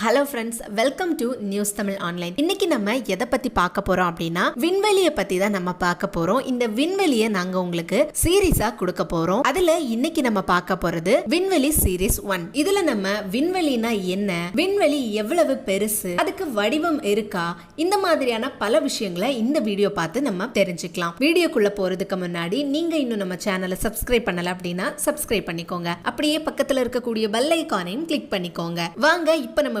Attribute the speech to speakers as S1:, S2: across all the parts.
S1: Hello friends welcome to news Tamil online இன்னைக்கு நம்ம எதை பத்தி பார்க்க போறோம் அப்படின்னா விண்வெளியை பத்தி தான் நம்ம பார்க்க போறோம். இந்த விண்வெளியை நாங்க உங்களுக்கு சீரீஸா கொடுக்க போறோம். அதுல இன்னைக்கு நம்ம பார்க்க போறது விண்வெளி சீரீஸ் ஒன் இதுல நம்ம விண்வெளினா என்ன? விண்வெளி எவ்வளவு பெருசு? அதுக்கு வடிவம் இருக்கா? இந்த மாதிரியான பல விஷயங்களை இந்த வீடியோ பார்த்து நம்ம தெரிஞ்சுக்கலாம். வீடியோக்குள்ள போறதுக்கு முன்னாடி நீங்க இன்னும் நம்ம சேனலை சப்ஸ்கிரைப் பண்ணல அப்படின்னா சப்ஸ்கிரைப் பண்ணிக்கோங்க. அப்படியே பக்கத்துல இருக்கக்கூடிய பெல் ஐக்கானையும் கிளிக் பண்ணிக்கோங்க. வாங்க இப்போ நம்ம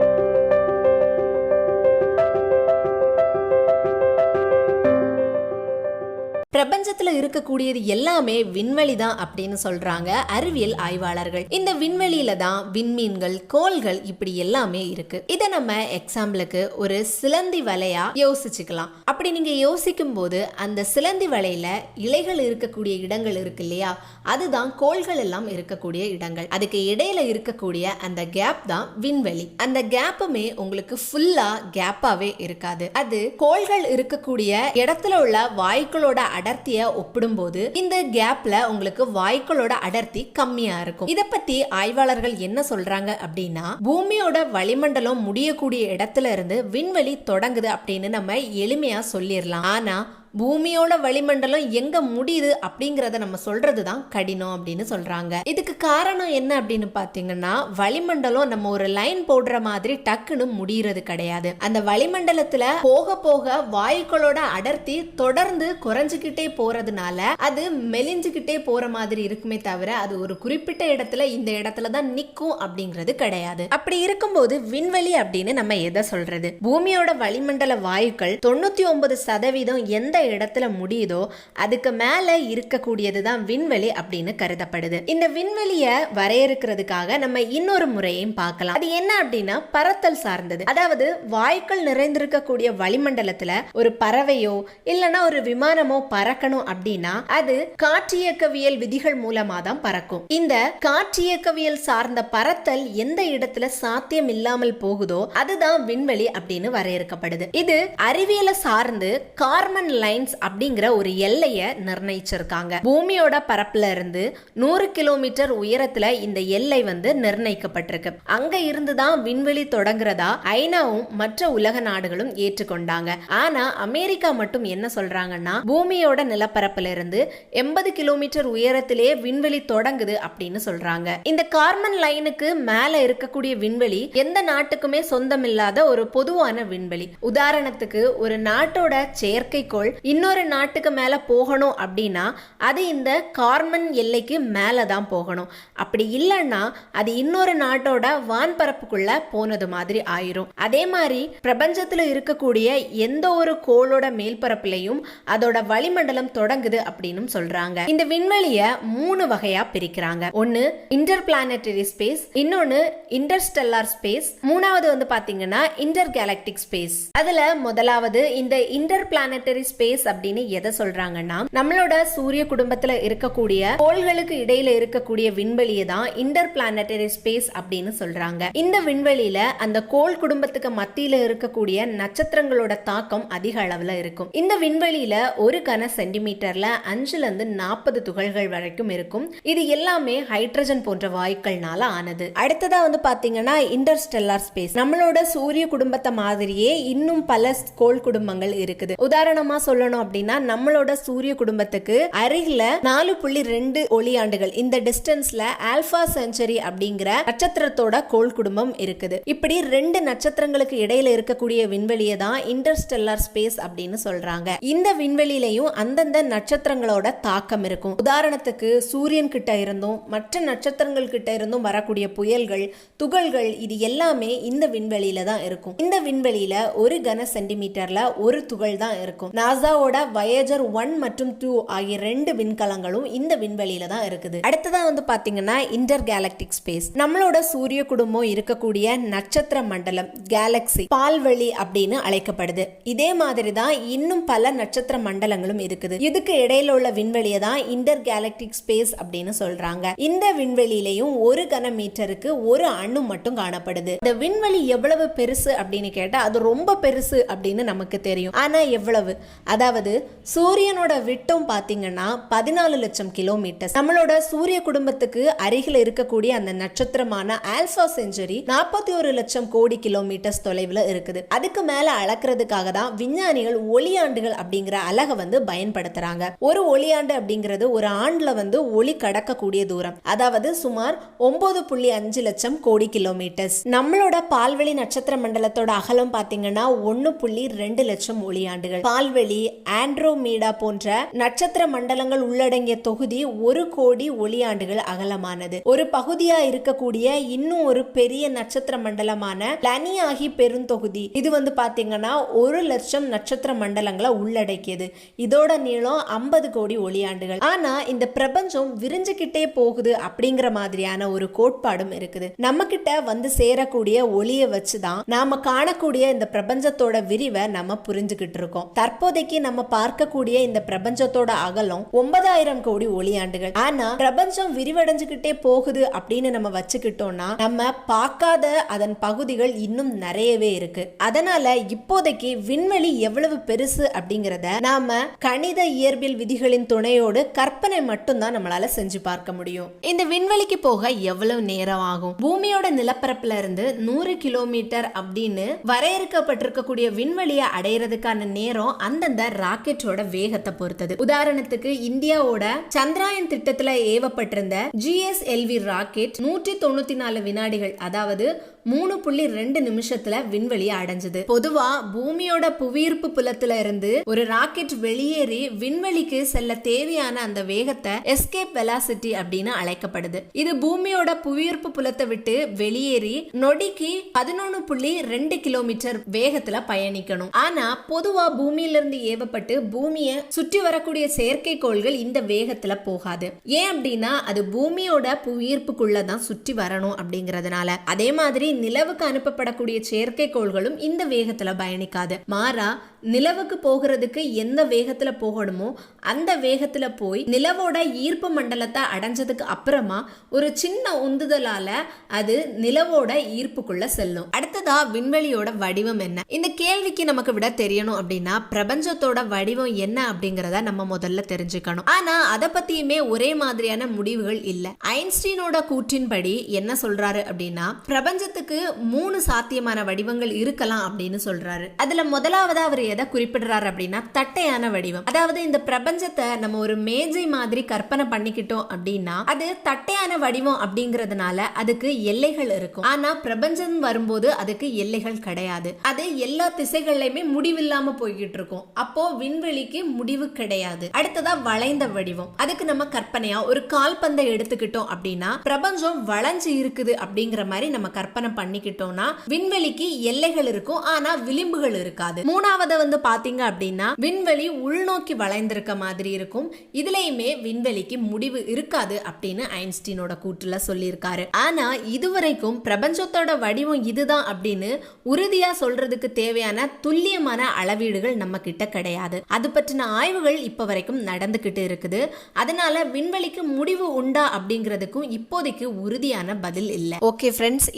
S1: பிரபஞ்சத்துல இருக்கக்கூடியது எல்லாமே விண்வெளி தான் அப்படின்னு சொல்றாங்க அறிவியல் ஆய்வாளர்கள். இந்த விண்வெளியில தான் விண்மீன்கள் கோள்கள் இப்படி எல்லாமே இருக்கு. இத நம்ம எக்ஸாம்பிளுக்கு ஒரு சிலந்தி வலையா யோசிச்சுக்கலாம். அப்படி நீங்க யோசிக்கும் போது அந்த சிலந்தி வலையில இலைகள் இருக்கக்கூடிய இடங்கள் இருக்கு இல்லையா? அதுதான் கோள்கள் எல்லாம் இருக்கக்கூடிய இடங்கள். அதுக்கு இடையில இருக்கக்கூடிய அந்த கேப் தான் விண்வெளி. அந்த கேப்புமே உங்களுக்கு ஃபுல்லா கேப்பாவே இருக்காது. அது கோள்கள் இருக்கக்கூடிய இடத்துல உள்ள வாயுக்களோட அடர்த்தியை ஒப்பிடும்போது இந்த கேப்ல உங்களுக்கு வாய்க்களோட அடர்த்தி கம்மியா இருக்கும். இத பத்தி ஆய்வாளர்கள் என்ன சொல்றாங்க அப்படின்னா பூமியோட வளிமண்டலம் முடியக்கூடிய இடத்துல இருந்து விண்வெளி தொடங்குது அப்படின்னு நம்ம எளிமையா சொல்லிடலாம் ஆனா பூமியோட வளிமண்டலம் எங்க முடியுது அப்படிங்கிறத நம்ம சொல்றது தான் கடினம் அப்படின்னு சொல்றாங்க. இதுக்கு காரணம் என்ன அப்படின்னு பாத்தீங்கன்னா வளிமண்டலம் நம்ம ஒரு லைன் போடுற மாதிரி டக்குன்னு முடியறது கிடையாது. அந்த வளிமண்டலத்துல போக போக வாயுக்களோட அடர்த்தி தொடர்ந்து குறைஞ்சுக்கிட்டே போறதுனால அது மெலிஞ்சுக்கிட்டே போற மாதிரி இருக்குமே தவிர அது ஒரு குறிப்பிட்ட இடத்துல இந்த இடத்துல தான் நிக்கும் அப்படிங்கிறது கிடையாது. அப்படி இருக்கும்போது விண்வெளி அப்படின்னு நம்ம எதை சொல்றது? பூமியோட வளிமண்டல வாயுக்கள் தொண்ணூத்தி ஒன்பது சதவீதம் எந்த இடத்துல முடியுதோ அதுக்கு மேல இருக்கக்கூடியது தான் விண்வெளி அப்படின்னு கருதப்படுது. இந்த விண்வெளிய வரையறுக்கிறதுக்காக நம்ம இன்னொரு முறையும் பார்க்கலாம். அது என்ன அப்படின்னா பறத்தல் சார்ந்தது. அதாவது வாய்க்குள் நிறைந்திருக்கக்கூடிய வளிமண்டலத்துல ஒரு பறவையோ இல்லைன்னா ஒரு விமானமோ பறக்கணும் அப்படின்னா அது காற்றியக்கவியல் விதிகள் மூலமா தான் பறக்கும். இந்த காற்றியக்கவியல் சார்ந்த பறத்தல் எந்த இடத்துல சாத்தியம் இல்லாமல் போகுதோ அதுதான் விண்வெளி அப்படின்னு வரையறுக்கப்படுது. இது அறிவியலை சார்ந்து கார்மன் லைன் லைன்ஸ் அப்படிங்கிற ஒரு எல்லையை நிர்ணயிச்சிருக்காங்க. பூமியோட பரப்புல இருந்து நூறு கிலோமீட்டர் உயரத்துல இந்த எல்லை வந்து நிர்ணயிக்கப்பட்டிருக்கு. அங்க இருந்துதான் விண்வெளி தொடங்குறதா ஐநாவும் மற்ற உலக நாடுகளும் ஏற்றுக்கொண்டாங்க. ஆனா அமெரிக்கா மட்டும் என்ன சொல்றாங்கன்னா பூமியோட நிலப்பரப்புல இருந்து எண்பது கிலோமீட்டர் உயரத்திலே விண்வெளி தொடங்குது அப்படின்னு சொல்றாங்க. இந்த கார்மன் லைனுக்கு மேல இருக்கக்கூடிய விண்வெளி எந்த நாட்டுக்குமே சொந்தமில்லாத ஒரு பொதுவான விண்வெளி. உதாரணத்துக்கு ஒரு நாட்டோட செயற்கைக்கோள் இன்னொரு நாட்டுக்கு மேலே போகணும் அப்படின்னா அது இந்த கார்மன் எல்லைக்கு மேலே தான் போகணும். அப்படி இல்லைன்னா அது இன்னொரு நாட்டோட வான்பரப்புக்குள்ள போனது மாதிரி ஆயிரும். அதே மாதிரி பிரபஞ்சத்தில் இருக்கக்கூடிய எந்த ஒரு கோளோட மேல்பரப்புலையும் அதோட வளிமண்டலம் தொடங்குது அப்படின்னு சொல்றாங்க. இந்த விண்வெளியை மூணு வகையா பிரிக்கிறாங்க. ஒன்னு இன்டர் பிளானட்டரி ஸ்பேஸ் இன்னொன்னு இன்டர்ஸ்டெல்லார் ஸ்பேஸ் மூணாவது வந்து பாத்தீங்கன்னா இன்டர் கேலக்டிக் ஸ்பேஸ் அதுல முதலாவது இந்த இன்டர் பிளானட்டரி ஸ்பேஸ் அப்படின்னு எதை சொல்றாங்கன்னா நம்மளோட சூரிய குடும்பத்துல இருக்கக்கூடிய கோள்களுக்கு இடையில இருக்கக்கூடிய விண்வெளியை தான் இன்டர் பிளானட்டரி ஸ்பேஸ் அப்படின்னு சொல்றாங்க. இந்த விண்வெளியில அந்த கோள் குடும்பத்துக்கு மத்தியில இருக்கக்கூடிய நட்சத்திரங்களோட தாக்கம் அதிக அளவுல இருக்கும். இந்த விண்வெளியில ஒரு கன சென்டிமீட்டர்ல அஞ்சுல இருந்து நாற்பது துகள்கள் வரைக்கும் இருக்கும். இது எல்லாமே ஹைட்ரஜன் போன்ற வாயுக்கள்னால ஆனது. அடுத்ததா வந்து பாத்தீங்கன்னா இன்டர்ஸ்டெல்லார் ஸ்பேஸ் நம்மளோட சூரிய குடும்பத்தை மாதிரியே இன்னும் பல கோள் குடும்பங்கள் இருக்குது. உதாரணமா சொல்ல சொல்லணும் அப்படின்னா நம்மளோட சூரிய குடும்பத்துக்கு அருகில நாலு புள்ளி ரெண்டு ஒளியாண்டுகள். இந்த டிஸ்டன்ஸ்ல ஆல்பா செஞ்சுரி அப்படிங்கிற நட்சத்திரத்தோட கோள் குடும்பம் இருக்குது. இப்படி ரெண்டு நட்சத்திரங்களுக்கு இடையில இருக்கக்கூடிய விண்வெளியை தான் இன்டர்ஸ்டெல்லார் ஸ்பேஸ் அப்படின்னு சொல்றாங்க. இந்த விண்வெளியிலையும் அந்தந்த நட்சத்திரங்களோட தாக்கம் இருக்கும். உதாரணத்துக்கு சூரியன் கிட்ட இருந்தும் மற்ற நட்சத்திரங்கள் கிட்ட இருந்தும் வரக்கூடிய புயல்கள் துகள்கள் இது எல்லாமே இந்த விண்வெளியில தான் இருக்கும். இந்த விண்வெளியில ஒரு கன சென்டிமீட்டர்ல ஒரு துகள் தான் இருக்கும் நாசாவோட வயேஜர் ஒன் மற்றும் டூ ஆகிய ரெண்டு விண்கலங்களும் இந்த விண்வெளியில தான் இருக்குது. அடுத்ததா வந்து பாத்தீங்கன்னா இன்டர் கேலக்டிக் ஸ்பேஸ். நம்மளோட சூரிய குடும்பம் இருக்கக்கூடிய நட்சத்திர மண்டலம் கேலக்சி பால்வெளி அப்படின்னு அழைக்கப்படுது. இதே மாதிரி தான் இன்னும் பல நட்சத்திர மண்டலங்களும் இருக்குது. இதுக்கு இடையில உள்ள விண்வெளியை தான் இன்டர் கேலக்டிக் ஸ்பேஸ் அப்படின்னு சொல்றாங்க. இந்த விண்வெளியிலையும் ஒரு கன மீட்டருக்கு ஒரு அணு மட்டும் காணப்படுது. இந்த விண்வெளி எவ்வளவு பெருசு அப்படின்னு கேட்டா அது ரொம்ப பெருசு அப்படின்னு நமக்கு தெரியும். ஆனா எவ்வளவு? அதாவது சூரியனோட விட்டம் பார்த்தீங்கன்னா பதினாலு லட்சம் கிலோமீட்டர். நம்மளோட சூரிய குடும்பத்துக்கு அருகில் இருக்கக்கூடிய அந்த நட்சத்திரமான ஆல்பா செஞ்சுரி நாற்பத்தி ஒரு லட்சம் கோடி கிலோமீட்டர்ஸ் தொலைவில் இருக்குது. அதுக்கு மேல அளக்கிறதுக்காக தான் விஞ்ஞானிகள் ஒளியாண்டுகள் அப்படிங்கிற அழகை வந்து பயன்படுத்துறாங்க. ஒரு ஒளியாண்டு அப்படிங்கிறது ஒரு ஆண்டுல வந்து ஒளி கடக்கக்கூடிய தூரம். அதாவது சுமார் ஒன்பது புள்ளி அஞ்சு லட்சம் கோடி கிலோமீட்டர்ஸ். நம்மளோட பால்வெளி நட்சத்திர மண்டலத்தோட அகலம் பார்த்தீங்கன்னா ஒன்று புள்ளி ரெண்டு லட்சம் ஒளியாண்டுகள். பால்வெளி ஆண்ட்ரோமீடா போன்ற நட்சத்திர மண்டலங்கள் உள்ளடங்கிய தொகுதி ஒரு கோடி ஒளியாண்டுகள் அகலமானது. ஒரு பகுதியா இருக்கக்கூடிய இன்னும் ஒரு பெரிய நட்சத்திர மண்டலமான லனியாகி பெருந்தொகுதி இது வந்து பாத்தீங்கன்னா ஒரு லட்சம் நட்சத்திர மண்டலங்களை உள்ளடக்கியது. இதோட நீளம் ஐம்பது கோடி ஒளியாண்டுகள். ஆனா இந்த பிரபஞ்சம் விரிஞ்சுக்கிட்டே போகுது அப்படிங்கிற மாதிரியான ஒரு கோட்பாடும் இருக்குது. நம்ம கிட்ட வந்து சேரக்கூடிய ஒளியை வச்சுதான் நாம காணக்கூடிய இந்த பிரபஞ்சத்தோட விரிவை நம்ம புரிஞ்சுக்கிட்டு இருக்கோம். தற்போதைக்கு நம்ம பார்க்கக்கூடிய இந்த பிரபஞ்சத்தோட அகலம் ஒன்பதாயிரம் கோடி ஒளியாண்டுகள். ஆனா பிரபஞ்சம் விரிவடைஞ்சுக்கிட்டே போகுது அப்படின்னு நம்ம வச்சுக்கிட்டோம்னா நம்ம பார்க்காத அதன் பகுதிகள் இன்னும் நிறையவே இருக்கு. அதனால இப்போதைக்கு விண்வெளி எவ்வளவு பெருசு அப்படிங்கறத நாம கணித இயற்பியல் விதிகளின் துணையோடு கற்பனை மட்டும்தான் நம்மளால செஞ்சு பார்க்க முடியும். இந்த விண்வெளிக்கு போக எவ்வளவு நேரம் ஆகும்? பூமியோட நிலப்பரப்புல இருந்து நூறு கிலோமீட்டர் அப்படின்னு வரையறுக்கப்பட்டிருக்கக்கூடிய விண்வெளியை அடையிறதுக்கான நேரம் அந்தந்த ராக்கெட்டோட வேகத்தை பொறுத்தது. உதாரணத்துக்கு இந்தியாவோட சந்திராயன் திட்டத்துல ஏவப்பட்டிருந்த ஜிஎஸ்எல்வி ராக்கெட் நூற்றி தொண்ணூத்தி நாலு வினாடிகள் அதாவது மூணு புள்ளி ரெண்டு நிமிஷத்துல விண்வெளியை அடைஞ்சது. பொதுவா பூமியோட புவியீர்ப்பு புலத்துல இருந்து ஒரு ராக்கெட் வெளியேறி விண்வெளிக்கு செல்ல தேவையான அந்த வேகத்தை எஸ்கேப் வெலாசிட்டி அப்படின்னு அழைக்கப்படுது. இது பூமியோட புவியீர்ப்பு புலத்தை விட்டு வெளியேறி நொடிக்கு பதினொன்னு புள்ளி ரெண்டு கிலோமீட்டர் வேகத்துல பயணிக்கணும். ஆனா பொதுவா பூமியில இருந்து ஏவப்பட்டு பூமியை சுற்றி வரக்கூடிய செயற்கைக்கோள்கள் இந்த வேகத்துல போகாது. ஏன் அப்படின்னா அது பூமியோட புவியீர்ப்புக்குள்ள தான் சுற்றி வரணும் அப்படிங்கறதுனால. அதே மாதிரி நிலவுக்கு அனுப்பப்படக்கூடிய செயற்கைக்கோள்களும் இந்த வேகத்துல பயணிக்காது. மாறா நிலவுக்கு போகிறதுக்கு எந்த வேகத்துல போகணுமோ அந்த வேகத்துல போய் நிலவோட ஈர்ப்பு மண்டலத்தை அடைஞ்சதுக்கு அப்புறமா ஒரு சின்ன உந்துதலால அது நிலவோட ஈர்ப்புக்குள்ள செல்லும். அடுத்ததா விண்வெளியோட வடிவம் என்ன? இந்த கேள்விக்கு நமக்கு விட தெரியணும் அப்படின்னா பிரபஞ்சத்தோட வடிவம் என்ன அப்படிங்கறத நம்ம முதல்ல தெரிஞ்சுக்கணும். ஆனா அதை பத்தியுமே ஒரே மாதிரியான முடிவுகள் இல்ல. ஐன்ஸ்டீனோட கூற்றின்படி என்ன சொல்றாரு அப்படின்னா பிரபஞ்சத்துக்கு மூணு சாத்தியமான வடிவங்கள் இருக்கலாம் அப்படின்னு சொல்றாரு. அதுல முதலாவதா அவர் எதை குறிப்பிடுறாரு அப்படின்னா தட்டையான வடிவம். அதாவது இந்த பிரபஞ்சத்தை நம்ம ஒரு மேஜை மாதிரி கற்பனை பண்ணிக்கிட்டோம் அப்படின்னா அது தட்டையான வடிவம் அப்படிங்கறதுனால அதுக்கு எல்லைகள் இருக்கும். ஆனா பிரபஞ்சம் வரும்போது அதுக்கு எல்லைகள் கிடையாது. அது எல்லா திசைகள்லயுமே முடிவில்லாம போய்கிட்டு இருக்கும். அப்போ விண்வெளிக்கு முடிவு கிடையாது. அடுத்ததா வளைந்த வடிவம். அதுக்கு நம்ம கற்பனையா ஒரு கால்பந்தை எடுத்துக்கிட்டோம் அப்படின்னா பிரபஞ்சம் வளைஞ்சு இருக்குது அப்படிங்கிற மாதிரி நம்ம கற்பனை பண்ணிக்கிட்டோம்னா விண்வெளிக்கு எல்லைகள் இருக்கும் ஆனா விளிம்புகள் இருக்காது. மூணாவது வந்து பாத்தீங்க அப்படின்னா விண்வெளி உள்நோக்கி வளைந்திருக்க மாதிரி இருக்கும். இதுலயுமே விண்வெளிக்கு முடிவு இருக்காது அப்படின்னு ஐன்ஸ்டீனோட கூற்றுல சொல்லியிருக்காரு. ஆனா இதுவரைக்கும் பிரபஞ்சத்தோட வடிவம் இதுதான் அப்படின்னு உறுதியா சொல்றதுக்கு தேவையான துல்லியமான அளவீடுகள் நம்ம கிட்ட கிடையாது. அது பற்றின ஆய்வுகள் இப்ப வரைக்கும் நடந்துகிட்டு இருக்குது. அதனால விண்வெளிக்கு முடிவு உண்டா அப்படிங்கிறதுக்கும் இப்போதைக்கு உறுதியான பதில் இல்ல. ஓகே ஃப்ரெண்ட்ஸ்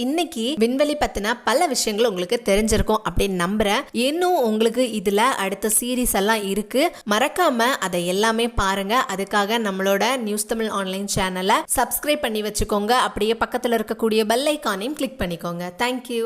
S1: இன்னைக்கு விண்வெளி பத்தின பல விஷயங்கள் உங்களுக்கு தெரிஞ்சிருக்கும் அப்படின்னு நம்புறேன். இன்னும் உங்களுக்கு இதுல அடுத்த சீரீஸ் எல்லாம் இருக்கு. மறக்காம அதை எல்லாமே பாருங்க. அதுக்காக நம்மளோட நியூஸ் தமிழ் ஆன்லைன் சேனலை சப்ஸ்கிரைப் பண்ணி வச்சுக்கோங்க. அப்படியே பக்கத்துல இருக்கக்கூடிய பெல் ஐக்கானையும் கிளிக் பண்ணிக்கோங்க. தேங்க்யூ